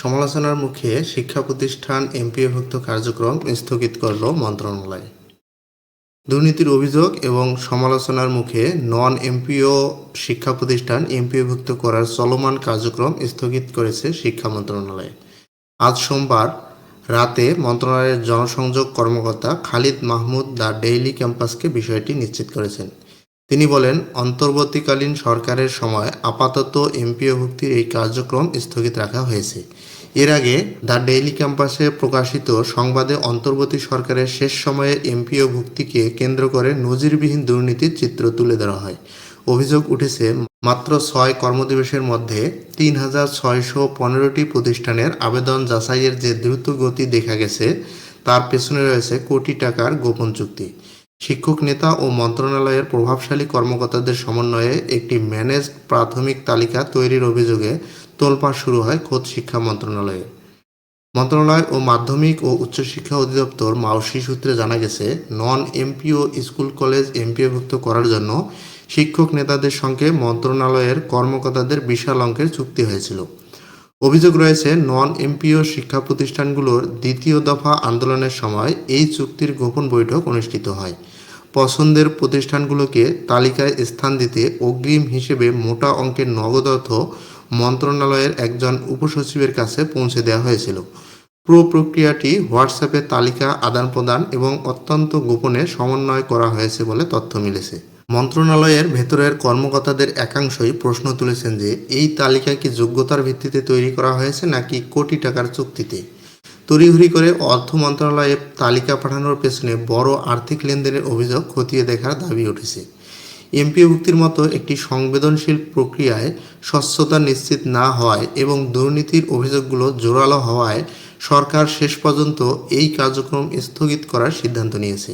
সমালোচনার মুখে শিক্ষা প্রতিষ্ঠান এমপিওভুক্ত কার্যক্রম স্থগিত করল মন্ত্রণালয়। দুর্নীতির অভিযোগ এবং সমালোচনার মুখে নন এমপিও শিক্ষা প্রতিষ্ঠান এমপিওভুক্ত করার চলমান কার্যক্রম স্থগিত করেছে শিক্ষা মন্ত্রণালয়। আজ সোমবার রাতে মন্ত্রণালয়ের জনসংযোগ কর্মকর্তা খালিদ মাহমুদ দ্য ডেইলি ক্যাম্পাসকে বিষয়টি নিশ্চিত করেছেন। তিনি বলেন, অন্তর্বর্তীকালীন সরকারের সময় আপাতত এমপিওভুক্তির এই কার্যক্রম স্থগিত রাখা হয়েছে। এর আগে দ্য ডেইলি ক্যাম্পাসে প্রকাশিত সংবাদে অন্তর্বর্তী সরকারের শেষ সময়ে এমপিও ভুক্তিকে কেন্দ্র করে নজিরবিহীন দুর্নীতির চিত্র তুলে ধরা হয়। অভিযোগ উঠেছে, মাত্র ছয় কর্মদিবসের মধ্যে তিন হাজার ছয়শো পনেরোটি প্রতিষ্ঠানের আবেদন যাচাইয়ের যে দ্রুত গতি দেখা গেছে, তার পেছনে রয়েছে কোটি টাকার গোপন চুক্তি। শিক্ষক নেতা ও মন্ত্রণালয়ের প্রভাবশালী কর্মকর্তাদের সমন্বয়ে একটি ম্যানেজড প্রাথমিক তালিকা তৈরির অভিযোগে তোলপাড় শুরু হয় খোদ শিক্ষা মন্ত্রণালয়ে। মন্ত্রণালয় ও মাধ্যমিক ও উচ্চশিক্ষা অধিদপ্তর মাউসি সূত্রে জানা গেছে, নন এমপিও স্কুল কলেজ এমপিওভুক্ত করার জন্য শিক্ষক নেতাদের সঙ্গে মন্ত্রণালয়ের কর্মকর্তাদের বিশাল অঙ্কের চুক্তি হয়েছিল। অভিযোগ রয়েছে, নন এমপিও শিক্ষা প্রতিষ্ঠানগুলোর দ্বিতীয় দফা আন্দোলনের সময় এই চুক্তির গোপন বৈঠক অনুষ্ঠিত হয়। পছন্দের প্রতিষ্ঠানগুলোকে তালিকায় স্থান দিতে অগ্রিম হিসেবে মোটা অঙ্কের নগদ অর্থ মন্ত্রণালয়ের একজন উপসচিবের কাছে পৌঁছে দেওয়া হয়েছিল। পুরো প্রক্রিয়াটি হোয়াটসঅ্যাপে তালিকা আদান প্রদান এবং অত্যন্ত গোপনে সমন্বয় করা হয়েছে বলে তথ্য মিলেছে। মন্ত্রণালয়ের ভেতরের কর্মকর্তাদের একাংশই প্রশ্ন তুলেছেন যে, এই তালিকা কি যোগ্যতার ভিত্তিতে তৈরি করা হয়েছে নাকি কোটি টাকার চুক্তিতে? তড়িঘড়ি করে অর্থ মন্ত্রণালয়ে তালিকা পাঠানোর পেছনে বড় আর্থিক লেনদেনের অভিযোগ খতিয়ে দেখার দাবি উঠেছে। এমপিওভুক্তির মতো একটি সংবেদনশীল প্রক্রিয়ায় স্বচ্ছতা নিশ্চিত না হওয়ায় এবং দুর্নীতির অভিযোগগুলো জোরালো হওয়ায় সরকার শেষ পর্যন্ত এই কার্যক্রম স্থগিত করার সিদ্ধান্ত নিয়েছে।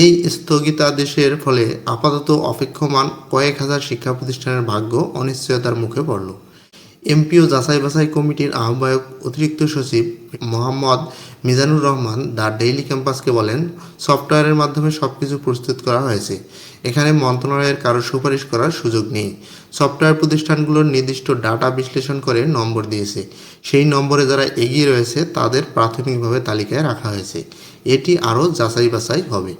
এই স্থগিতাদেশের ফলে আপাতত অপেক্ষমান কয়েক হাজার শিক্ষা প্রতিষ্ঠানের ভাগ্য অনিশ্চয়তার মুখে পড়ল। এমপিও যাচাই বাছাই কমিটির আহ্বায়ক অতিরিক্ত সচিব মোহাম্মদ মিজানুর রহমান দ্য ডেইলি ক্যাম্পাসকে বলেন, সফটওয়্যারের মাধ্যমে সবকিছু প্রস্তুত করা হয়েছে। এখানে মন্ত্রণালয়ের কারও সুপারিশ করার সুযোগ নেই। সফটওয়্যার প্রতিষ্ঠানগুলোর নির্দিষ্ট ডাটা বিশ্লেষণ করে নম্বর দিয়েছে। সেই নম্বরে যারা এগিয়ে রয়েছে, তাদের প্রাথমিকভাবে তালিকায় রাখা হয়েছে। এটি আরও যাচাই বাছাই হবে।